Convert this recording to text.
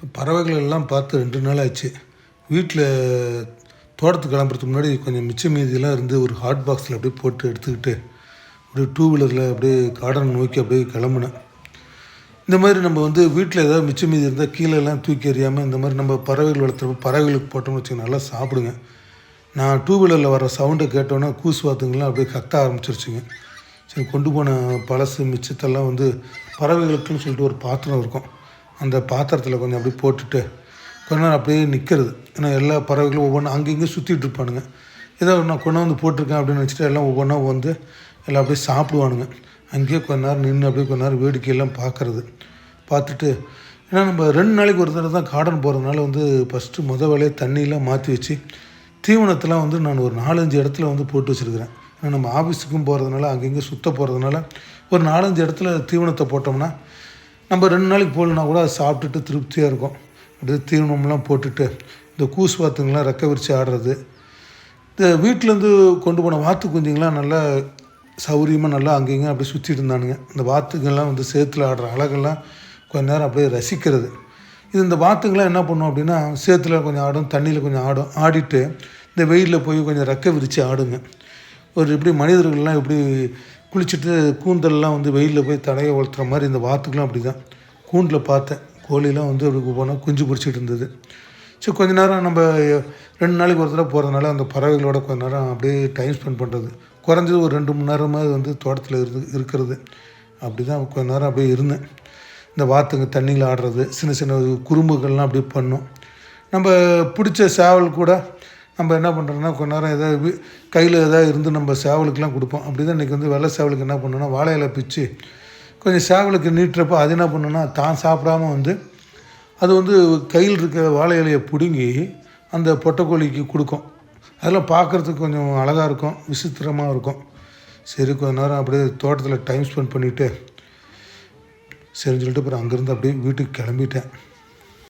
இப்போ பறவைகள் எல்லாம் பார்த்து ரெண்டு நாள் ஆச்சு வீட்டில் தோட்டத்துக்கு கிளம்புறதுக்கு முன்னாடி கொஞ்சம் மிச்ச மீதியெல்லாம் இருந்து ஒரு ஹாட் பாக்ஸில் அப்படியே போட்டு எடுத்துக்கிட்டு அப்படியே டூ வீலரில் அப்படியே கார்டன் நோக்கி அப்படியே கிளம்புனேன். இந்த மாதிரி நம்ம வந்து வீட்டில் ஏதாவது மிச்ச மீதி இருந்தால் கீழே எல்லாம் தூக்கி எறியாமல் இந்த மாதிரி நம்ம பறவைகள் வளர்த்துறப்ப பறவைகளுக்கு போட்டோம்னு வச்சுக்கோங்க நல்லா சாப்பிடுங்க. நான் டூ வீலரில் வர சவுண்டை கேட்டோன்னா கூசு வாத்துங்கள்லாம் அப்படியே கத்த ஆரம்பிச்சிருச்சுங்க. சரி கொண்டு போன பழசு மிச்சத்தெல்லாம் வந்து பறவைகளுக்குன்னு சொல்லிட்டு ஒரு பாத்திரம் இருக்கும். அந்த பாத்திரத்தில் கொஞ்சம் அப்படியே போட்டுட்டு கொஞ்ச நேரம் அப்படியே நிற்கிறது ஏன்னா எல்லா பறவைகளும் ஒவ்வொன்றும் அங்கே சுற்றிட்டு இருப்பானுங்க. ஏதோ நான் கொண்டு வந்து போட்டிருக்கேன் அப்படின்னு நினச்சிட்டு எல்லாம் ஒவ்வொன்றா வந்து எல்லாம் அப்படியே சாப்பிடுவானுங்க. அங்கேயே கொஞ்ச நேரம் நின்று அப்படியே கொஞ்ச நேரம் வேடிக்கையெல்லாம் பார்க்குறது. பார்த்துட்டு ஏன்னா நம்ம ரெண்டு நாளைக்கு ஒரு தடவை தான் கார்டன் போகிறதுனால வந்து ஃபஸ்ட்டு முத வேலையை தண்ணியெலாம் மாற்றி வச்சு தீவனத்தெலாம் வந்து நான் ஒரு நாலஞ்சு இடத்துல வந்து போட்டு வச்சுருக்கிறேன். ஏன்னா நம்ம ஆஃபீஸுக்கும் போகிறதுனால அங்கங்கே சுத்த போகிறதுனால ஒரு நாலஞ்சு இடத்துல தீவனத்தை போட்டோம்னா நம்ம ரெண்டு நாளைக்கு போகலனா கூட அதை சாப்பிட்டுட்டு திருப்தியாக இருக்கும். அப்படியே தீவனம்லாம் போட்டுட்டு இந்த கூசு வாத்துங்கள்லாம் ரெக்க விரித்து ஆடுறது. இந்த வீட்டிலேருந்து கொண்டு போன வாத்து குஞ்சுங்களாம் நல்லா சௌரியமாக நல்லா அங்கேயும் அப்படியே சுற்றிட்டு இருந்தானுங்க. இந்த வாத்துங்கெல்லாம் வந்து சேத்துல ஆடுற அழகெல்லாம் கொஞ்ச நேரம் அப்படியே ரசிக்கிறது. இது இந்த வாத்துங்களாம் என்ன பண்ணும் அப்படின்னா சேத்துல கொஞ்சம் ஆடும் தண்ணியில் கொஞ்சம் ஆடும் ஆடிட்டு இந்த வெயிலில் போய் கொஞ்சம் ரெக்க விரித்து ஆடுங்க. ஒரு எப்படி மனிதர்கள்லாம் எப்படி குளிச்சுட்டு கூந்தல்லாம் வந்து வெயிலில் போய் தடையை வளர்த்துற மாதிரி இந்த வாத்துக்கெலாம் அப்படி தான் கூண்டில் பார்த்தேன். கோழிலாம் வந்து அப்படி போனால் குஞ்சு பிடிச்சிட்டு இருந்தது. சரி கொஞ்ச நேரம் நம்ம ரெண்டு நாளைக்கு ஒரு தடவை போகிறதுனால அந்த பறவைகளோட கொஞ்ச நேரம் அப்படியே டைம் ஸ்பெண்ட் பண்ணுறது குறைஞ்சது ஒரு ரெண்டு மணி நேரமாக வந்து தோட்டத்தில் இருந்து இருக்கிறது. அப்படி தான் கொஞ்ச நேரம் அப்படியே இருந்தேன். இந்த வாத்துங்க தண்ணியில் ஆடுறது சின்ன சின்ன குறும்புகள்லாம் அப்படியே பண்ணும். நம்ம பிடிச்ச சேவல் கூட நம்ம என்ன பண்ணுறோம்னா கொஞ்ச நேரம் ஏதாவது கையில் ஏதாவது இருந்து நம்ம சேவலுக்கெலாம் கொடுப்போம். அப்படி தான் இன்றைக்கி வந்து வெள்ளை சேவலுக்கு என்ன பண்ணோன்னா வாழை இலை பிச்சு கொஞ்சம் சேவலுக்கு நீட்டுறப்போ அது என்ன பண்ணுன்னா தான் சாப்பிடாம வந்து அது வந்து கையில் இருக்கிற வாழை இலையை பிடுங்கி அந்த பொட்டைக்கோழிக்கு கொடுக்கும். அதெல்லாம் பார்க்குறதுக்கு கொஞ்சம் அழகாக இருக்கும் விசித்திரமாக இருக்கும். சரி கொஞ்ச நேரம் அப்படியே தோட்டத்தில் டைம் ஸ்பெண்ட் பண்ணிவிட்டு சரின்னு சொல்லிட்டு அப்புறம் அங்கேருந்து அப்படியே வீட்டுக்கு கிளம்பிட்டேன்.